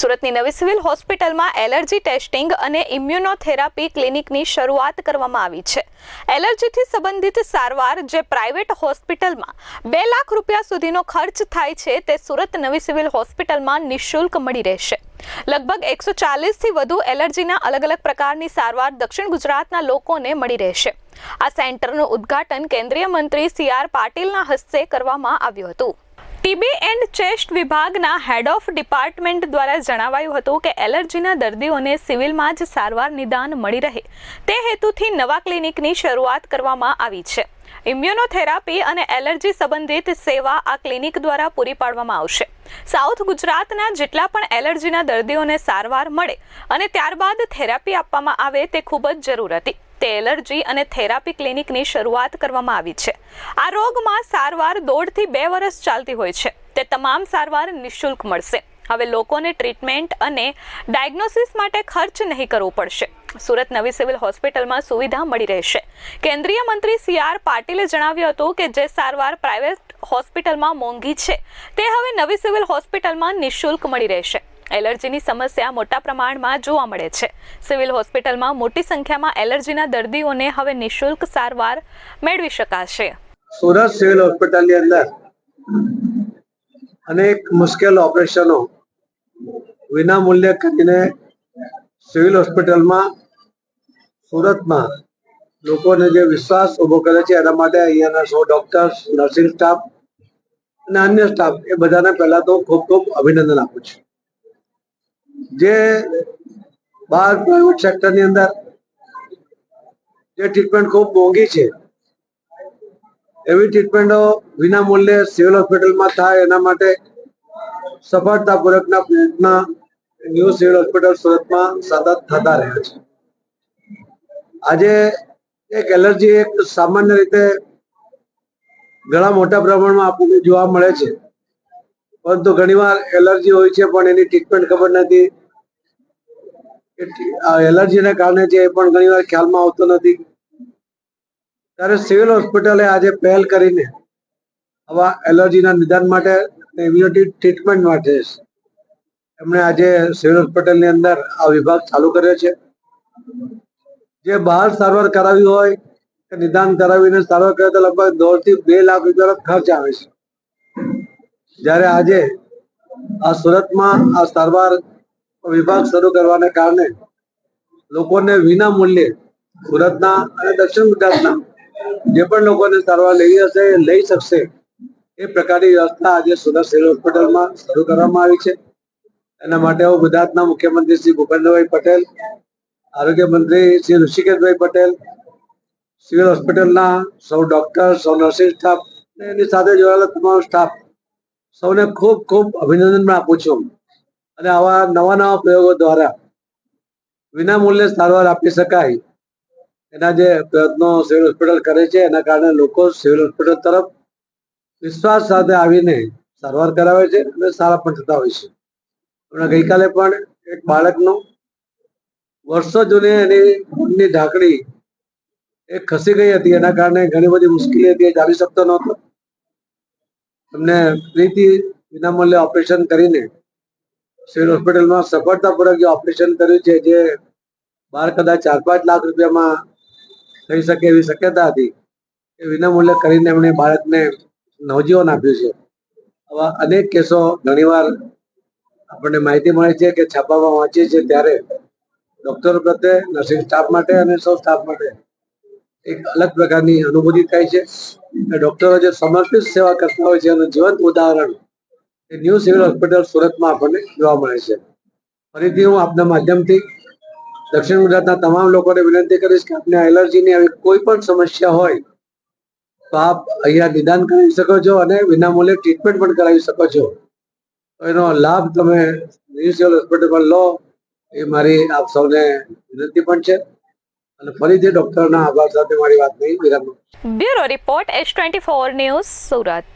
સુરતની નવી સિવિલ હોસ્પિટલમાં એલર્જી ટેસ્ટિંગ અને ઇમ્યુનોથેરાપી ક્લિનિકની શરૂઆત કરવામાં આવી છે. એલર્જીથી સંબંધિત સારવાર જે પ્રાઇવેટ હોસ્પિટલમાં બે લાખ રૂપિયા સુધીનો ખર્ચ થાય છે તે સુરત નવી સિવિલ હોસ્પિટલમાં નિઃશુલ્ક મળી રહેશે. લગભગ એકસો ચાલીસથી વધુ એલર્જીના અલગ અલગ પ્રકારની સારવાર દક્ષિણ ગુજરાતના લોકોને મળી રહેશે. આ સેન્ટરનું ઉદ્ઘાટન કેન્દ્રીય મંત્રી સી આર પાટીલના હસ્તે કરવામાં આવ્યું હતું. ટીબી એન્ડ ચેસ્ટ વિભાગના હેડ ઓફ ડિપાર્ટમેન્ટ દ્વારા જણાવાયું હતું કે એલર્જીના દર્દીઓને સિવિલમાં જ સારવાર નિદાન મળી રહે. તે હેતુથી નવા ક્લિનિકની શરૂઆત કરવામાં આવી છે. ઇમ્યુનોથેરાપી અને એલર્જી સંબંધિત સેવા આ ક્લિનિક દ્વારા પૂરી પાડવામાં આવશે. સાઉથ ગુજરાતના જેટલા પણ એલર્જીના દર્દીઓને સારવાર મળે અને ત્યારબાદ થેરાપી આપવામાં આવે તે ખૂબ જ જરૂર હતી. તે એલર્જી અને થેરાપી ક્લિનિકની શરૂઆત કરવામાં આવી છે. આ રોગમાં સારવાર દોઢથી બે વર્ષ ચાલતી હોય છે. તે તમામ સારવાર નિઃશુલ્ક મળશે. હવે લોકોને ટ્રીટમેન્ટ અને ડાયગ્નોસિસ માટે ખર્ચ નહીં કરવો પડશે. સુરત નવી સિવિલ હોસ્પિટલમાં સુવિધા મળી રહેશે. કેન્દ્રીય મંત્રી સી આર પાટીલે જણાવ્યું હતું કે જે સારવાર પ્રાઇવેટ હોસ્પિટલમાં મોંઘી છે, તે હવે નવી સિવિલ હોસ્પિટલમાં નિઃશુલ્ક મળી રહેશે. એલર્જીની સમસ્યા મોટા પ્રમાણમાં જોવા મળે છે. સિવિલ હોસ્પિટલમાં મોટી સંખ્યામાં એલર્જીના દર્દીઓને હવે નિઃશુલ્ક સારવાર મેળવી શકાશે. સુરત સિવિલ હોસ્પિટલની અંદર અનેક મુશ્કેલ ઓપરેશનો વિના મૂલ્યે કરીને સિવિલ હોસ્પિટલમાં સુરતમાં લોકોને જે વિશ્વાસ ઊભો કરે છે, એના માટે અહીંયાના સો ડોક્ટર્સ, નર્સિંગ સ્ટાફ અને અન્ય સ્ટાફ એ બધાને પહેલા તો ખૂબ ખૂબ અભિનંદન આપું છું. જે બહાર પ્રાઇવેટ સેક્ટરની અંદર જે ટ્રીટમેન્ટ ખૂબ મોંઘી છે, એવી ટ્રીટમેન્ટો વિના મૂલ્યે સિવિલ હોસ્પિટલમાં થાય, એના માટે સફળતાપૂર્વકના પ્રયત્ન ન્યૂ સિવિલ હોસ્પિટલ સુરતમાં સતત થતા રહ્યા છે. આજે એક એલર્જી એક સામાન્ય રીતે ઘણા મોટા પ્રમાણમાં આપણને જોવા મળે છે. પરંતુ ઘણીવાર એલર્જી હોય છે, પણ એની ટ્રીટમેન્ટ ખબર નથી. એલર્જીને કારણે છે એ પણ ઘણીવાર ખ્યાલમાં આવતો નથી. ત્યારે સિવિલ હોસ્પિટલે આજે પહેલ કરીને આવા એલર્જીના નિદાન માટે ઇમ્યુનિટી ટ્રીટમેન્ટ માટે એમણે આજે સિવિલ હોસ્પિટલની અંદર આ વિભાગ ચાલુ કર્યો છે. જે બહાર સારવાર કરાવી હોય કે નિદાન કરાવીને સારવાર કરે તો લગભગ દોઢથી બે લાખ રૂપિયાનો ખર્ચ આવે છે. જ્યારે આજે આ સુરતમાં આ સારવાર વિભાગ શરૂ કરવાને કારણે લોકોને વિના મૂલ્યે સુરતના અને દક્ષિણ ગુજરાતના જે પણ લોકોને સારવાર લેવી હશે, એ લઈ શકશે. એ પ્રકારની વ્યવસ્થા આજે સુરત સિવિલ હોસ્પિટલમાં શરૂ કરવામાં આવી છે. એના માટે હું ગુજરાતના મુખ્યમંત્રી શ્રી ભૂપેન્દ્રભાઈ પટેલ, આરોગ્ય મંત્રી શ્રી ઋષિકેશભાઈ પટેલ, સિવિલ હોસ્પિટલના સૌ ડોક્ટર, સૌ નર્સિંગ સ્ટાફ એની સાથે જોડાયેલા તમામ સ્ટાફ સૌને ખૂબ ખૂબ અભિનંદન આપું છું. અને આવા નવા નવા પ્રયોગો દ્વારા વિનામૂલ્યે સારવાર આપી શકાય. એના જે પ્રયત્નો સિવિલ હોસ્પિટલ કરે છે, એના કારણે લોકો સિવિલ હોસ્પિટલ તરફ વિશ્વાસ સાથે આવીને સારવાર કરાવે છે અને સારા પણ થતા હોય છે. હમણાં ગઈકાલે પણ એક બાળકનું વર્ષો જૂની એની ખૂનની ઢાંકણી એ ખસી ગઈ હતી. એના કારણે ઘણી બધી મુશ્કેલી હતી, એ ચાલી શકતો નહોતો. એમને ફ્રીથી વિનામૂલ્યે ઓપરેશન કરીને સિવિલ હોસ્પિટલમાં સફળતાપૂર્વક જે ઓપરેશન કર્યું છે, જે બહાર કદાચ ચાર પાંચ લાખ રૂપિયામાં થઈ શકે એવી શક્યતા હતી, એ વિનામૂલ્ય કરીને એમણે બાળકને નવજીવન આપ્યું છે. આવા અનેક કેસો ઘણીવાર આપણને માહિતી મળે છે કે છાપામાં વાંચીએ છીએ ત્યારે ડોક્ટરો પ્રત્યે, નર્સિંગ સ્ટાફ માટે અને સૌ સ્ટાફ માટે એક અલગ પ્રકારની અનુભૂતિ થાય છે. ડોક્ટરો જે સમર્પિત સેવા કરતા હોય છે, એનું જીવંત ઉદાહરણ ન્યૂ સિવિલ હોસ્પિટલ સુરતમાં આપણને જોવા મળે છે. ફરીથી હું આપના માધ્યમથી દક્ષિણ ગુજરાતના તમામ લોકોને વિનંતી કરીશ કે આપને એલર્જીની આવી કોઈ પણ સમસ્યા હોય, તો આપ અહીંયા નિદાન કરાવી શકો છો અને વિનામૂલ્યે ટ્રીટમેન્ટ પણ કરાવી શકો છો. એનો લાભ તમે ન્યૂ સિવિલ હોસ્પિટલમાં લો, એ મારી આપ સૌને વિનંતી પણ છે. અને ફરીથી ડોક્ટરના આભાર સાથે મારી વાત નહીં, વિરામ bureau report H twenty news Surat.